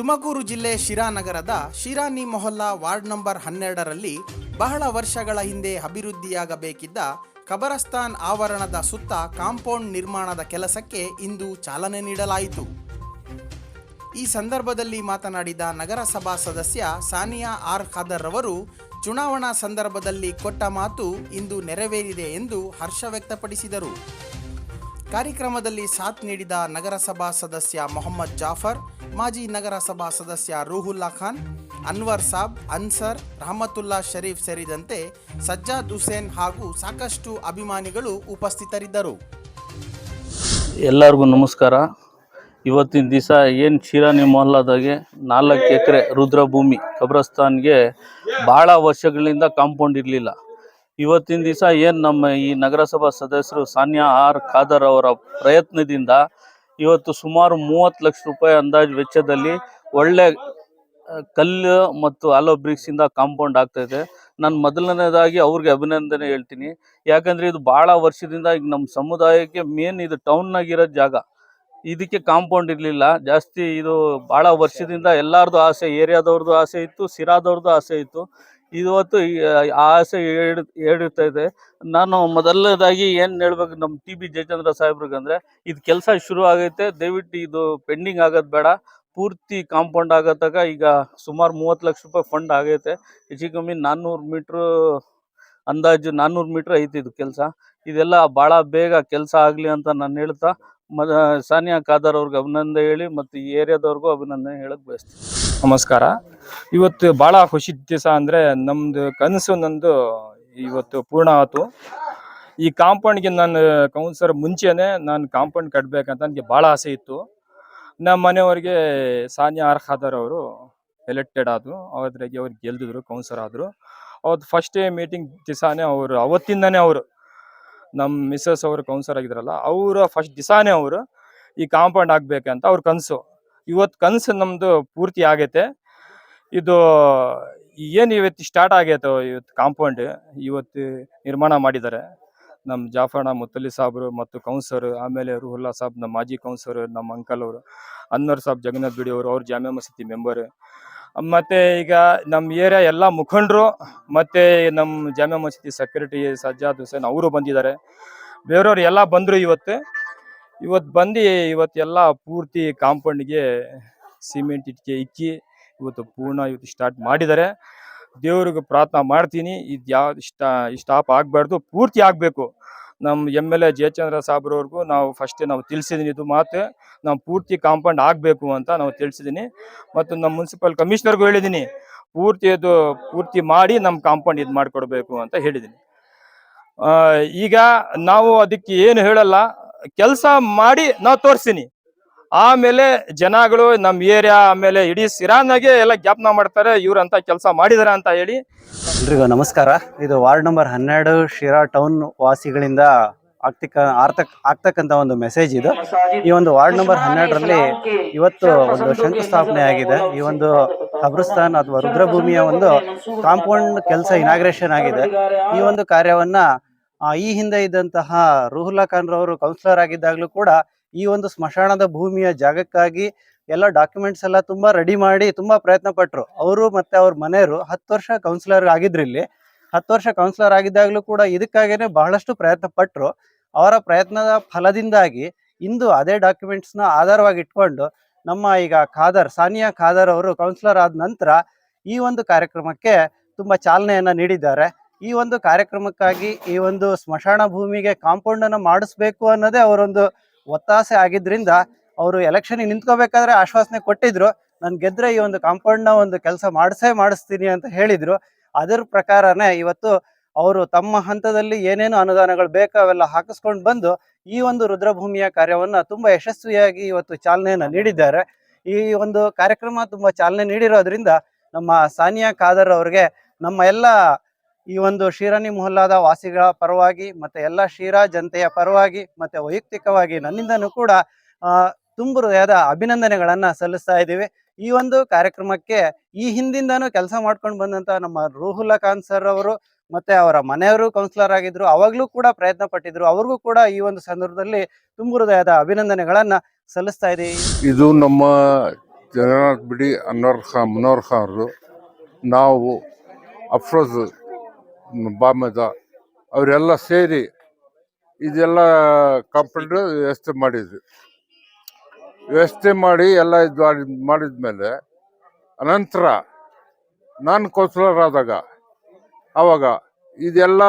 ತುಮಕೂರು ಜಿಲ್ಲೆ ಶಿರಾನಗರದ ಶಿರಾನಿ ಮೊಹಲ್ಲಾ ವಾರ್ಡ್ ನಂಬರ್ ಹನ್ನೆರಡರಲ್ಲಿ ಬಹಳ ವರ್ಷಗಳ ಹಿಂದೆ ಅಭಿವೃದ್ಧಿಯಾಗಬೇಕಿದ್ದ ಕಬರಸ್ತಾನ್ ಆವರಣದ ಸುತ್ತ ಕಾಂಪೌಂಡ್ ನಿರ್ಮಾಣದ ಕೆಲಸಕ್ಕೆ ಇಂದು ಚಾಲನೆ ನೀಡಲಾಯಿತು. ಈ ಸಂದರ್ಭದಲ್ಲಿ ಮಾತನಾಡಿದ ನಗರಸಭಾ ಸದಸ್ಯ ಸಾನಿಯಾ ಆರ್ ಖಾದರ್ ಅವರು ಚುನಾವಣಾ ಸಂದರ್ಭದಲ್ಲಿ ಕೊಟ್ಟ ಮಾತು ಇಂದು ನೆರವೇರಿದೆ ಎಂದು ಹರ್ಷ ವ್ಯಕ್ತಪಡಿಸಿದರು. ಕಾರ್ಯಕ್ರಮದಲ್ಲಿ ಸಾಥ್ ನೀಡಿದ ನಗರಸಭಾ ಸದಸ್ಯ ಮೊಹಮ್ಮದ್ ಜಾಫರ್, ಮಾಜಿ ನಗರಸಭಾ ಸದಸ್ಯ ರೂಹುಲ್ಲಾ ಖಾನ್, ಅನ್ವರ್ ಸಾಬ್, ಅನ್ಸರ್, ರಹಮತುಲ್ಲಾ ಶರೀಫ್ ಸೇರಿದಂತೆ ಸಜ್ಜಾದ್ ಹುಸೇನ್ ಹಾಗೂ ಸಾಕಷ್ಟು ಅಭಿಮಾನಿಗಳು ಉಪಸ್ಥಿತರಿದ್ದರು. ಎಲ್ಲರಿಗೂ ನಮಸ್ಕಾರ. ಇವತ್ತಿನ ದಿವಸ ಏನು ಶಿರಾನಿ ಮೊಹಲ್ಲಾದಾಗೆ ನಾಲ್ಕು ಎಕರೆ ರುದ್ರಭೂಮಿ ಕಬ್ರಸ್ತಾನ್ಗೆ ಭಾಳ ವರ್ಷಗಳಿಂದ ಕಾಂಪೌಂಡ್ ಇರಲಿಲ್ಲ. ಇವತ್ತಿನ ದಿವಸ ಏನು ನಮ್ಮ ಈ ನಗರಸಭಾ ಸದಸ್ಯರು ಸಾನ್ಯಾ ಆರ್ ಖಾದರ್ ಅವರ ಪ್ರಯತ್ನದಿಂದ ಇವತ್ತು ಸುಮಾರು ಮೂವತ್ತು ಲಕ್ಷ ರೂಪಾಯಿ ಅಂದಾಜು ವೆಚ್ಚದಲ್ಲಿ ಒಳ್ಳೆ ಕಲ್ಲು ಮತ್ತು ಆಲೋ ಬ್ರಿಕ್ಸಿಂದ ಕಾಂಪೌಂಡ್ ಆಗ್ತಾ ಇದೆ. ನಾನು ಮೊದಲನೇದಾಗಿ ಅವ್ರಿಗೆ ಅಭಿನಂದನೆ ಹೇಳ್ತೀನಿ. ಯಾಕಂದ್ರೆ ಇದು ಭಾಳ ವರ್ಷದಿಂದ ಈಗ ನಮ್ಮ ಸಮುದಾಯಕ್ಕೆ ಮೇನ್ ಇದು ಟೌನ್ನಾಗಿರೋ ಜಾಗ. ಇದಕ್ಕೆ ಕಾಂಪೌಂಡ್ ಇರಲಿಲ್ಲ. ಜಾಸ್ತಿ ಇದು ಭಾಳ ವರ್ಷದಿಂದ ಎಲ್ಲರದು ಆಸೆ ಏರಿಯಾದವ್ರದ್ದು ಆಸೆ ಇತ್ತು ಸಿರಾದವ್ರದ್ದು ಆಸೆ ಇತ್ತು. ಇವತ್ತು ಆಸೆ ಏಡ್ ಏಡುತ್ತಾ ಇದೆ. ನಾನು ಮೊದಲನೇದಾಗಿ ಏನು ಹೇಳ್ಬೇಕು ನಮ್ಮ ಟಿ ಬಿ ಜಯಚಂದ್ರ ಸಾಹೇಬ್ರಿಗೆ ಅಂದರೆ, ಇದು ಕೆಲಸ ಶುರು ಆಗೈತೆ, ದಯವಿಟ್ಟು ಇದು ಪೆಂಡಿಂಗ್ ಆಗೋದು ಬೇಡ. ಪೂರ್ತಿ ಕಾಂಪೌಂಡ್ ಆಗತ್ತಾಗ ಈಗ ಸುಮಾರು ಮೂವತ್ತು ಲಕ್ಷ ರೂಪಾಯಿ ಫಂಡ್ ಆಗೈತೆ. ಹೆಚ್ಚು ಕಮ್ಮಿ ನಾನ್ನೂರು ಮೀಟ್ರು ಅಂದಾಜು ನಾನ್ನೂರು ಮೀಟ್ರ್ ಐತಿ ಇದು ಕೆಲಸ. ಇದೆಲ್ಲ ಭಾಳ ಬೇಗ ಕೆಲಸ ಆಗಲಿ ಅಂತ ನಾನು ಹೇಳ್ತಾ, ಮ ಸಾನಿಯಾ ಖಾದರ್ ಅವ್ರಿಗೆ ಅಭಿನಂದನೆ ಹೇಳಿ ಮತ್ತು ಈ ಏರಿಯಾದವ್ರಿಗೂ ಅಭಿನಂದನೆ ಹೇಳಕ್ಕೆ ಬಯಸ್ತೀನಿ. ನಮಸ್ಕಾರ. ಇವತ್ತು ಬಹಳ ಖುಷಿ ದಿವಸ ಅಂದ್ರೆ ನಮ್ದು ಕನಸು ನಂದು ಇವತ್ತು ಪೂರ್ಣ ಆಯ್ತು ಈ ಕಾಂಪೌಂಡ್ಗೆ ನಾನು ಕೌನ್ಸರ್ ಮುಂಚೆನೆ ನಾನು ಕಾಂಪೌಂಡ್ ಕಟ್ಟಬೇಕಂತ ನನಗೆ ಭಾಳ ಆಸೆ ಇತ್ತು. ನಮ್ಮ ಮನೆಯವ್ರಿಗೆ ಸಾನಿಯಾ ಆರ್ ಖಾದರ್ ಅವರು ಎಲೆಕ್ಟೆಡ್ ಆದರು. ಅದ್ರಾಗೆ ಅವ್ರು ಗೆಲ್ದಿದ್ರು ಕೌನ್ಸರ್ ಆದರು. ಅವತ್ತು ಫಸ್ಟ್ ಡೇ ಮೀಟಿಂಗ್ ದಿವಸನೇ ಅವರು, ಅವತ್ತಿಂದನೇ ಅವರು ನಮ್ಮ ಮಿಸ್ಸಸ್ ಅವರು ಕೌನ್ಸರ್ ಆಗಿದ್ರಲ್ಲ, ಅವರ ಫಸ್ಟ್ ದಿಸಾನೇ ಅವರು ಈ ಕಾಂಪೌಂಡ್ ಆಗ್ಬೇಕಂತ ಅವ್ರ ಕನಸು. ಇವತ್ತು ಕನಸು ನಮ್ಮದು ಪೂರ್ತಿ ಆಗೈತೆ. ಇದು ಏನು ಇವತ್ತು ಸ್ಟಾರ್ಟ್ ಆಗೈತೆ ಇವತ್ತು ಕಾಂಪೌಂಡ್ ಇವತ್ತು ನಿರ್ಮಾಣ ಮಾಡಿದ್ದಾರೆ. ನಮ್ಮ ಜಾಫರ್ಣ ಮುತ್ತಲಿ ಸಾಬ್ರು ಮತ್ತು ಕೌನ್ಸರ್ ಆಮೇಲೆ ರುಹುಲ್ಲಾ ಸಾಬ್ ನಮ್ಮ ಮಾಜಿ ಕೌನ್ಸರ್ ನಮ್ಮ ಅಂಕಲ್ ಅವರು, ಅನ್ವರ್ ಸಾಬ್, ಜಗನ್ನಾಥ್ ಬಿಡಿ ಅವರು, ಅವ್ರ ಜಾಮ್ಯ ಮಸೀದಿ ಮೆಂಬರ್ ಮತ್ತೆ ಈಗ ನಮ್ಮ ಏರಿಯಾ ಎಲ್ಲ ಮುಖಂಡರು ಮತ್ತೆ ನಮ್ಮ ಜಾಮ್ಯ ಮಸೀದಿ ಸೆಕ್ಯೂರಿಟಿ ಸಜ್ಜಾದ್ ಹುಸೇನ್ ಅವರು ಬಂದಿದ್ದಾರೆ. ಬೇರೆಯವ್ರು ಎಲ್ಲ ಬಂದರು ಇವತ್ತು. ಇವತ್ತು ಬಂದು ಇವತ್ತೆಲ್ಲ ಪೂರ್ತಿ ಕಾಂಪೌಂಡ್ಗೆ ಸಿಮೆಂಟ್ ಇಟ್ಕೆ ಇಕ್ಕಿ ಇವತ್ತು ಪೂರ್ಣ ಇವತ್ತು ಸ್ಟಾರ್ಟ್ ಮಾಡಿದ್ದಾರೆ. ದೇವ್ರಿಗೆ ಪ್ರಾರ್ಥನೆ ಮಾಡ್ತೀನಿ. ಇದು ಯಾವ ಇಷ್ಟ ಸ್ಟಾಪ್ ಆಗಬಾರ್ದು. ಪೂರ್ತಿ ಆಗಬೇಕು. ನಮ್ಮ ಎಂ ಎಲ್ ಎ ಜಯಚಂದ್ರ ಸಾಬ್ರವ್ರಿಗೂ ನಾವು ಫಸ್ಟೇ ನಾವು ತಿಳಿಸಿದ್ದೀನಿ ಇದು ಮಾತು. ನಾವು ಪೂರ್ತಿ ಕಾಂಪೌಂಡ್ ಆಗಬೇಕು ಅಂತ ನಾವು ತಿಳಿಸಿದ್ದೀನಿ ಮತ್ತು ನಮ್ಮ ಮುನ್ಸಿಪಲ್ ಕಮಿಷನರ್ಗೂ ಹೇಳಿದ್ದೀನಿ ಪೂರ್ತಿ ಅದು ಪೂರ್ತಿ ಮಾಡಿ ನಮ್ಮ ಕಾಂಪೌಂಡ್ ಇದು ಮಾಡಿಕೊಡ್ಬೇಕು ಅಂತ ಹೇಳಿದ್ದೀನಿ ಈಗ ನಾವು ಅದಕ್ಕೆ ಏನು ಹೇಳಲ್ಲ, ಕೆಲಸ ಮಾಡಿ ನಾವು ತೋರಿಸ್ತೀನಿ ಆಮೇಲೆ ಜನಗಳು ನಮ್ಮ ಏರಿಯಾ ಆಮೇಲೆ ಇಡೀ ಸಿರಾನಾಗೆ ಎಲ್ಲ ಜ್ಞಾಪನ ಮಾಡ್ತಾರೆ ಇವ್ರಂತ ಕೆಲಸ ಮಾಡಿದಾರೆ ಅಂತ ಹೇಳಿ. ಎಲ್ರಿಗೂ ನಮಸ್ಕಾರ. ಇದು ವಾರ್ಡ್ ನಂಬರ್ ಹನ್ನೆರಡು ಶಿರಾ ಟೌನ್ ವಾಸಿಗಳಿಂದ ಆಗ್ತಿಕ್ಕ ಆರ್ತಕ್, ಆಗ್ತಕ್ಕಂಥ ಒಂದು ಮೆಸೇಜ್ ಇದು. ಈ ಒಂದು ವಾರ್ಡ್ ನಂಬರ್ ಹನ್ನೆರಡರಲ್ಲಿ ಇವತ್ತು ಒಂದು ಶಂಕುಸ್ಥಾಪನೆ ಆಗಿದೆ. ಈ ಒಂದು ಕಬ್ರಸ್ತಾನ್ ಅಥವಾ ರುದ್ರಭೂಮಿಯ ಒಂದು ಕಾಂಪೌಂಡ್ ಕೆಲಸ ಇನಾಗ್ರೇಷನ್ ಆಗಿದೆ. ಈ ಒಂದು ಕಾರ್ಯವನ್ನ ಈ ಹಿಂದೆ ಇದ್ದಂತಹ ರೂಹುಲ್ಲಾ ಖಾನ್ ರವರು ಕೌನ್ಸಿಲರ್ ಆಗಿದ್ದಾಗಲೂ ಕೂಡ ಈ ಒಂದು ಸ್ಮಶಾನದ ಭೂಮಿಯ ಜಾಗಕ್ಕಾಗಿ ಎಲ್ಲ ಡಾಕ್ಯುಮೆಂಟ್ಸ್ ಎಲ್ಲ ತುಂಬಾ ರೆಡಿ ಮಾಡಿ ತುಂಬಾ ಪ್ರಯತ್ನ ಪಟ್ಟರು ಅವರು ಮತ್ತೆ ಅವ್ರ ಮನೆಯವರು ಹತ್ತು ವರ್ಷ ಕೌನ್ಸಿಲರ್ ಆಗಿದ್ರು ಇಲ್ಲಿ. ಹತ್ತು ವರ್ಷ ಕೌನ್ಸಿಲರ್ ಆಗಿದ್ದಾಗಲೂ ಕೂಡ ಇದಕ್ಕಾಗೇನೆ ಬಹಳಷ್ಟು ಪ್ರಯತ್ನ ಪಟ್ಟರು ಅವರ ಪ್ರಯತ್ನದ ಫಲದಿಂದಾಗಿ ಇಂದು ಅದೇ ಡಾಕ್ಯುಮೆಂಟ್ಸ್ನ ಆಧಾರವಾಗಿ ಇಟ್ಕೊಂಡು ನಮ್ಮ ಈಗ ಖಾದರ್, ಸಾನಿಯಾ ಖಾದರ್ ಅವರು ಕೌನ್ಸಿಲರ್ ಆದ ನಂತರ ಈ ಒಂದು ಕಾರ್ಯಕ್ರಮಕ್ಕೆ ತುಂಬಾ ಚಾಲನೆಯನ್ನು ನೀಡಿದ್ದಾರೆ. ಈ ಒಂದು ಕಾರ್ಯಕ್ರಮಕ್ಕಾಗಿ ಈ ಒಂದು ಸ್ಮಶಾನ ಭೂಮಿಗೆ ಕಾಂಪೌಂಡ್ ಅನ್ನ ಮಾಡಿಸ್ಬೇಕು ಅನ್ನೋದೇ ಅವರೊಂದು ಒತ್ತಾಸೆ ಆಗಿದ್ರಿಂದ ಅವರು ಎಲೆಕ್ಷನ್ ನಿಂತ್ಕೋಬೇಕಾದ್ರೆ ಆಶ್ವಾಸನೆ ಕೊಟ್ಟಿದ್ರು. ನಾನು ಗೆದ್ರೆ ಈ ಒಂದು ಕಾಂಪೌಂಡ್ನ ಒಂದು ಕೆಲಸ ಮಾಡಿಸೇ ಮಾಡಿಸ್ತೀನಿ ಅಂತ ಹೇಳಿದ್ರು. ಅದರ ಪ್ರಕಾರನೇ ಇವತ್ತು ಅವರು ತಮ್ಮ ಹಂತದಲ್ಲಿ ಏನೇನು ಅನುದಾನಗಳು ಬೇಕು ಅವೆಲ್ಲ ಹಾಕಿಸ್ಕೊಂಡು ಬಂದು ಈ ಒಂದು ರುದ್ರಭೂಮಿಯ ಕಾರ್ಯವನ್ನ ತುಂಬಾ ಯಶಸ್ವಿಯಾಗಿ ಇವತ್ತು ಚಾಲನೆಯನ್ನು ನೀಡಿದ್ದಾರೆ. ಈ ಒಂದು ಕಾರ್ಯಕ್ರಮ ತುಂಬಾ ಚಾಲನೆ ನೀಡಿರೋದ್ರಿಂದ ನಮ್ಮ ಸಾನಿಯಾ ಖಾದರ್ ಅವ್ರಿಗೆ ನಮ್ಮ ಎಲ್ಲ ಈ ಒಂದು ಶಿರಾನಿ ಮೊಹಲ್ಲಾದ ವಾಸಿಗಳ ಪರವಾಗಿ ಮತ್ತೆ ಎಲ್ಲ ಶಿರಾ ಜನತೆಯ ಪರವಾಗಿ ಮತ್ತೆ ವೈಯಕ್ತಿಕವಾಗಿ ನನ್ನಿಂದನೂ ಕೂಡ ತುಂಬ ಹೃದಯದ ಅಭಿನಂದನೆಗಳನ್ನ ಸಲ್ಲಿಸ್ತಾ ಇದ್ದೀವಿ. ಈ ಒಂದು ಕಾರ್ಯಕ್ರಮಕ್ಕೆ ಈ ಹಿಂದಿಂದಾನು ಕೆಲಸ ಮಾಡ್ಕೊಂಡು ಬಂದಂತ ನಮ್ಮ ರೂಹುಲ್ಲಾ ಖಾನ್ ಸರ್ ಅವರು ಮತ್ತೆ ಅವರ ಮನೆಯವರು ಕೌನ್ಸಿಲರ್ ಆಗಿದ್ರು, ಅವಾಗ್ಲೂ ಕೂಡ ಪ್ರಯತ್ನ ಪಟ್ಟಿದ್ರು. ಅವ್ರಿಗೂ ಕೂಡ ಈ ಒಂದು ಸಂದರ್ಭದಲ್ಲಿ ತುಂಬ ಹೃದಯದ ಅಭಿನಂದನೆಗಳನ್ನ ಸಲ್ಲಿಸ್ತಾ ಇದ್ದೀವಿ. ಇದು ನಮ್ಮ ಜನನಾಥ್ ಬಿಡಿ, ಅನ್ವರ್ ಖಾನ್ ಮುನವರ್ ಅವರು ನಾವು ಅಫ್ರೋಜ್ ಬಾಮದ ಅವರೆಲ್ಲ ಸೇರಿ ಇದೆಲ್ಲ ಕಂಪ್ಲೀಟ್ ವ್ಯವಸ್ಥೆ ಮಾಡಿದ್ವಿ. ವ್ಯವಸ್ಥೆ ಮಾಡಿ ಎಲ್ಲ ಇದು ಮಾಡಿದ್ಮೇಲೆ ಅನಂತರ ನಾನು ಕೌನ್ಸಿಲರ್ ಆದಾಗ ಆವಾಗ ಇದೆಲ್ಲ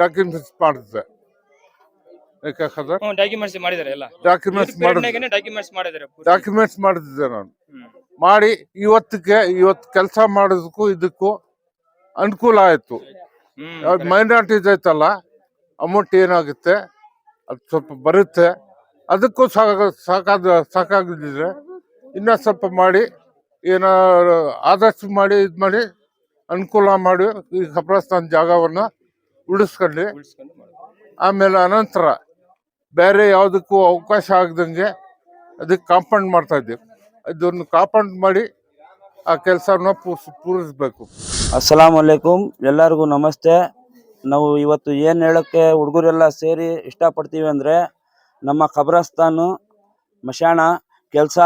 ಡಾಕ್ಯುಮೆಂಟ್ಸ್ ಮಾಡಿದ್ದೆ. ಡಾಕ್ಯುಮೆಂಟ್ಸ್ ಮಾಡಿದ್ದಾರೆ ಡಾಕ್ಯುಮೆಂಟ್ಸ್ ಮಾಡಿದ್ದೆ. ಡಾಕ್ಯುಮೆಂಟ್ಸ್ ಮಾಡಿದ್ದಾರೆ ಡಾಕ್ಯುಮೆಂಟ್ಸ್ ಮಾಡಿದ್ದೆ ನಾನು. ಮಾಡಿ ಇವತ್ತಿಗೆ ಇವತ್ತು ಕೆಲಸ ಮಾಡೋದಕ್ಕೂ ಇದಕ್ಕೂ ಅನುಕೂಲ ಆಯ್ತು. ಮೈನಾರಿಟೀಸ್ ಐತಲ್ಲ ಅಮೌಂಟ್ ಏನಾಗುತ್ತೆ ಅದು ಸ್ವಲ್ಪ ಬರುತ್ತೆ. ಅದಕ್ಕೂ ಸಾಕ ಸಾಕಾದ ಸಾಕಾಗದಿದ್ರೆ ಇನ್ನೂ ಸ್ವಲ್ಪ ಮಾಡಿ ಏನೋ ಆದಷ್ಟು ಮಾಡಿ ಇದು ಮಾಡಿ ಅನುಕೂಲ ಮಾಡಿ ಈ ಕಪ್ರಸ್ಥಾನ ಜಾಗವನ್ನು ಉಳಿಸ್ಕೊಂಡು ಆಮೇಲೆ ಅನಂತರ ಬೇರೆ ಯಾವುದಕ್ಕೂ ಅವಕಾಶ ಆಗದಂಗೆ ಅದಕ್ಕೆ ಕಾಂಪೌಂಡ್ ಮಾಡ್ತಾ ಇದ್ದೀವಿ. ಇದನ್ನು ಕಾಂಪೌಂಡ್ ಮಾಡಿ ಆ ಕೆಲಸನ ಪೂರ್ಸ್ ಪೂರೈಸ್ಬೇಕು. ಅಸ್ಸಲಾಂ ವಲೈಕುಮ್ ಎಲ್ಲರಿಗೂ ನಮಸ್ತೆ. ನಾವು ಇವತ್ತು ಏನು ಹೇಳೋಕ್ಕೆ ಹುಡುಗರೆಲ್ಲ ಸೇರಿ ಇಷ್ಟಪಡ್ತೀವಿ ಅಂದರೆ ನಮ್ಮ ಖಬ್ರಸ್ತಾನು, ಮಶಾಣ ಕೆಲಸ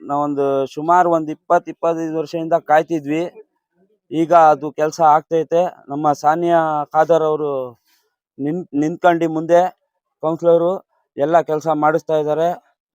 ನಾವೊಂದು ಸುಮಾರು ಒಂದು ಇಪ್ಪತ್ತು ಇಪ್ಪತ್ತೈದು ವರ್ಷದಿಂದ ಕಾಯ್ತಿದ್ವಿ. ಈಗ ಅದು ಕೆಲಸ ಆಗ್ತೈತೆ. ನಮ್ಮ ಸಾನಿಯಾ ಖಾದರ್ ಅವರು ನಿನ್, ನಿಂತ್ಕೊಂಡು ಮುಂದೆ ಕೌನ್ಸಿಲರು ಎಲ್ಲ ಕೆಲಸ ಮಾಡಿಸ್ತಾ ಇದ್ದಾರೆ.